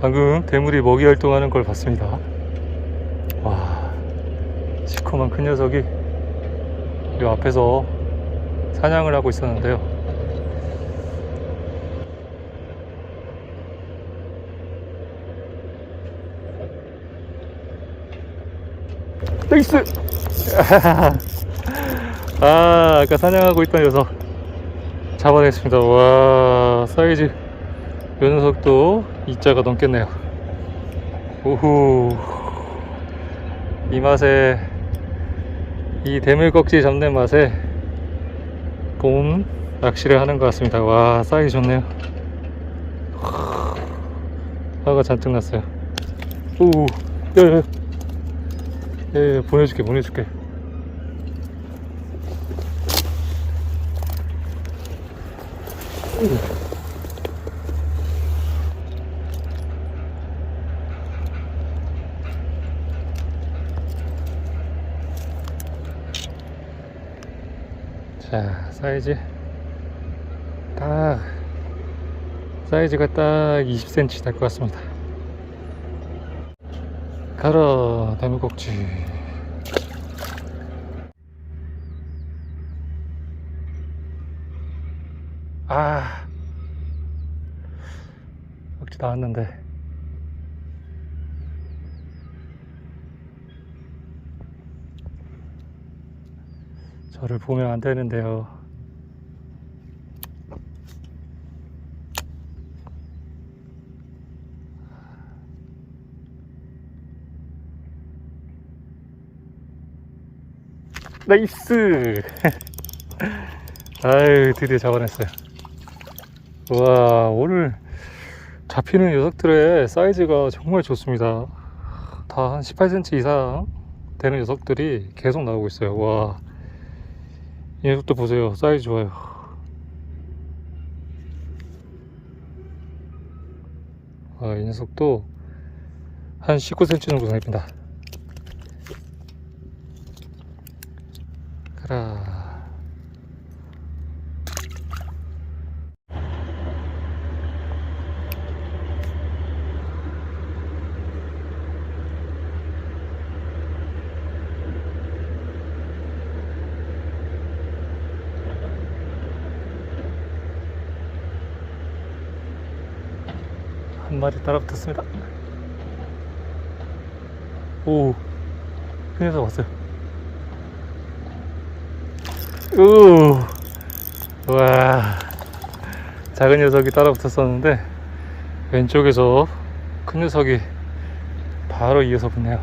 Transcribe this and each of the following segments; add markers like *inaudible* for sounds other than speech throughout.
방금 대물이 먹이 활동하는 걸 봤습니다. 와, 시커먼 큰 녀석이 이 앞에서 사냥을 하고 있었는데요. 나이스! *laughs* 아, 아까 사냥하고 있던 녀석 잡아냈습니다. 와, 사이즈. 요 녀석도 2자가 넘겠네요. 우후. 이 맛에, 이 대물꺽지 잡는 맛에 봄 낚시를 하는 것 같습니다. 와, 사이즈 좋네요. 화가 잔뜩 났어요. 오, 야, 야. 예, 보내줄게, 보내줄게. 자, 사이즈 딱 사이즈가 딱 20cm 될 것 같습니다. 가라, 나무꼭지. 아, 꼭지 나왔는데. 저를 보면 안 되는데요. 나이스! *laughs* 아유, 드디어 잡아냈어요. 와, 오늘 잡히는 녀석들의 사이즈가 정말 좋습니다. 다 한 18cm 이상 되는 녀석들이 계속 나오고 있어요. 와, 이 녀석도 보세요. 사이즈 좋아요. 아, 이 녀석도 한 19cm 정도 됩니다. 가라. 한 마리 따라붙었습니다. 오, 그 녀석 왔어요. 우, 와, 작은 녀석이 따라붙었었는데 왼쪽에서 큰 녀석이 바로 이어서 붙네요.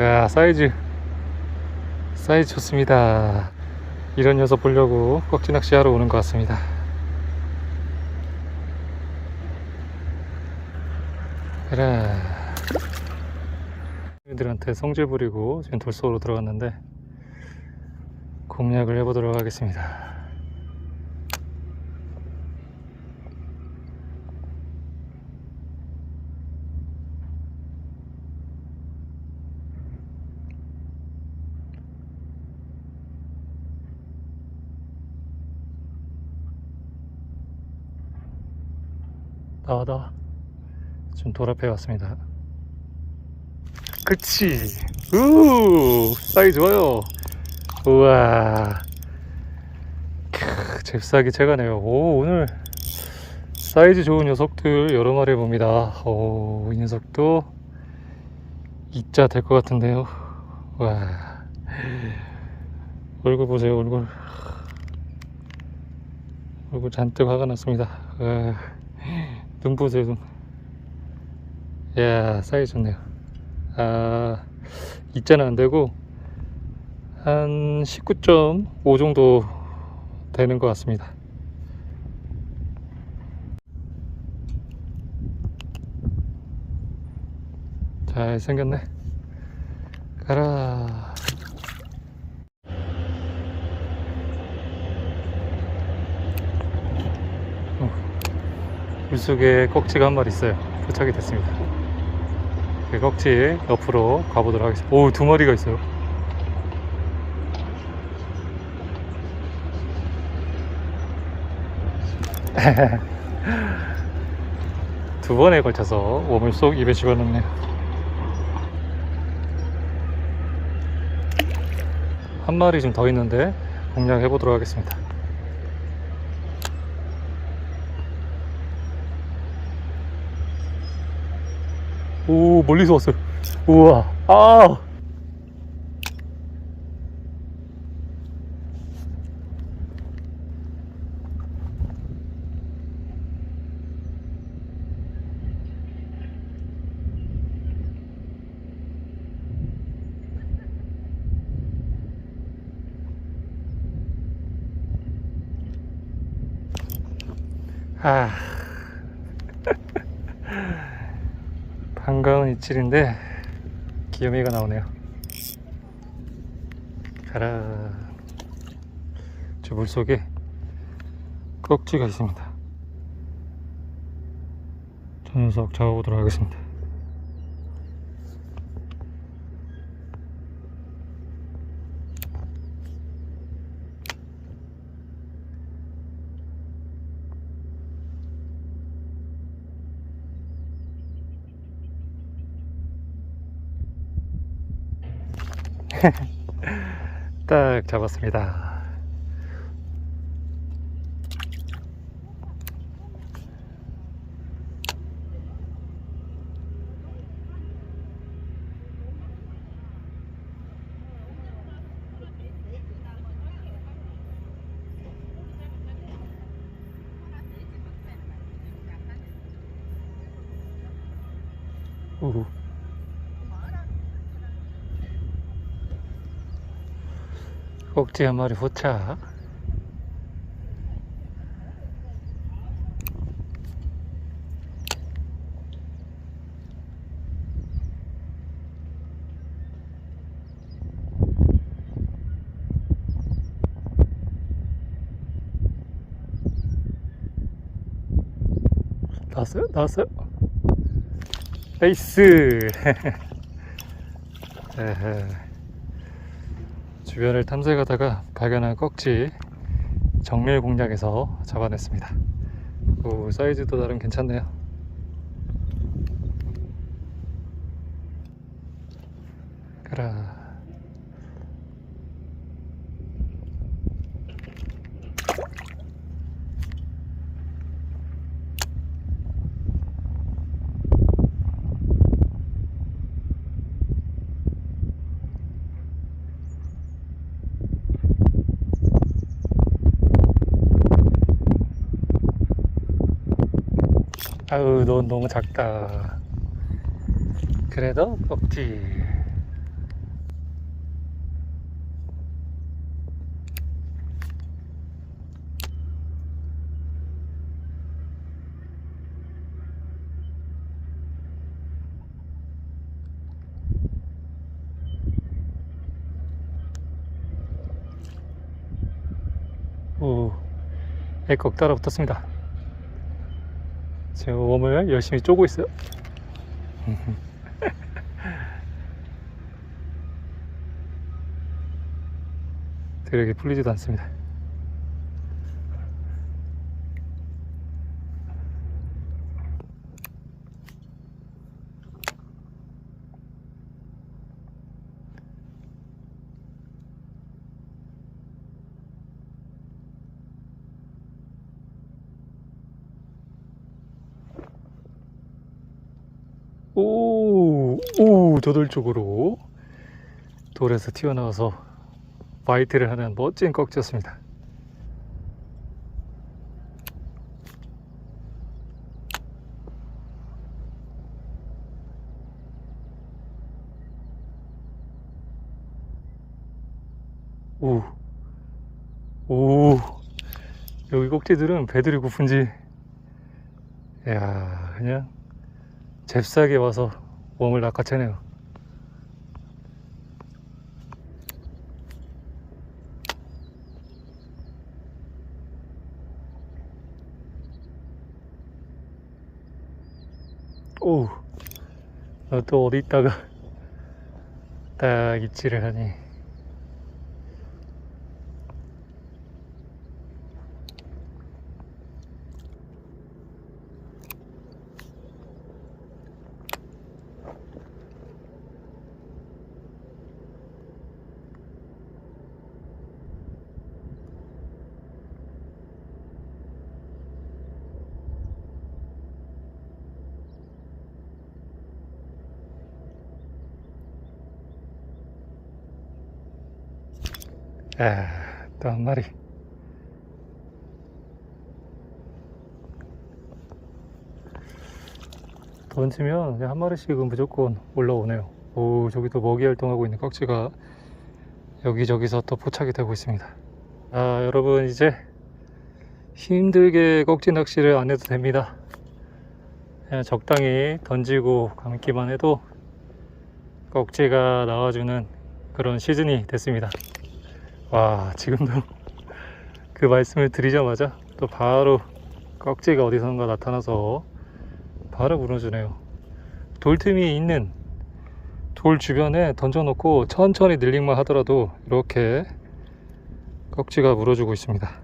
야, 사이즈, 사이즈 좋습니다. 이런 녀석 보려고 꺽지 낚시하러 오는 것 같습니다. 그래. 애들한테 성질 부리고 지금 돌속으로 들어갔는데 공략을 해보도록 하겠습니다. 나와 나와 지금 돌 앞에 왔습니다. 그치. 우 사이즈 좋아요. 우와. 크, 잽싸게 채가네요. 오 오늘 사이즈 좋은 녀석들 여러 마리 봅니다. 오 이 녀석도 이자 될 것 같은데요. 와. 얼굴 보세요 얼굴. 얼굴 잔뜩 화가 났습니다. 와, 눈 보세요 눈. 이 야 사이즈 좋네요 아 이자는 안 되고 한 19.5 정도 되는 것 같습니다. 잘 생겼네. 가라. 어, 물속에 꺽지가 한 마리 있어요. 도착이 됐습니다. 그 꺽지 옆으로 가보도록 하겠습니다. 오, 두 마리가 있어요. *laughs* 두 번에 걸쳐서 웜을 쏙 입에 집어넣네요. 한 마리 좀더 있는데 공략해 보도록 하겠습니다. 오 멀리서 왔어요. 우와 아. 아. 반가운 이칠인데 기어미가 나오네요. 가라. 저 물속에 꺽지가 있습니다. 저 녀석 잡아보도록 하겠습니다. *laughs* 딱 잡았습니다. 우후. 꼭지 한 마리 포착. 나왔어요? 나왔어요? 에이스! *laughs* 주변을 탐색하다가 발견한 꺽지 정밀 공략에서 잡아냈습니다. 오, 사이즈도 나름 괜찮네요. 그라. 아유, 넌 너무 작다. 그래도 꺽지. 오, 애꺽 따라 붙었습니다. 지금 웜을 열심히 쪼고 있어요. *laughs* 드랙이 풀리지도 않습니다. 오, 오, 저돌 쪽으로 돌에서 튀어나와서 바이트를 하는 멋진 꺽지였습니다. 오, 오, 여기 꼭지들은 배들이 고픈지, 야 그냥 잽싸게 와서 웜을 낚아채네요. 오, 너 또 어디 있다가 *laughs* 딱 입질을 하니. 에, 또 한 마리. 던지면 한 마리씩은 무조건 올라오네요. 오, 저기 또 먹이 활동하고 있는 꺽지가 여기저기서 또 포착이 되고 있습니다. 아, 여러분, 이제 힘들게 꺽지 낚시를 안 해도 됩니다. 그냥 적당히 던지고 감기만 해도 꺽지가 나와주는 그런 시즌이 됐습니다. 와, 지금도 그 말씀을 드리자마자 또 바로 꺽지가 어디선가 나타나서 바로 물어주네요. 돌틈이 있는 돌 주변에 던져놓고 천천히 늘링만 하더라도 이렇게 꺽지가 물어주고 있습니다.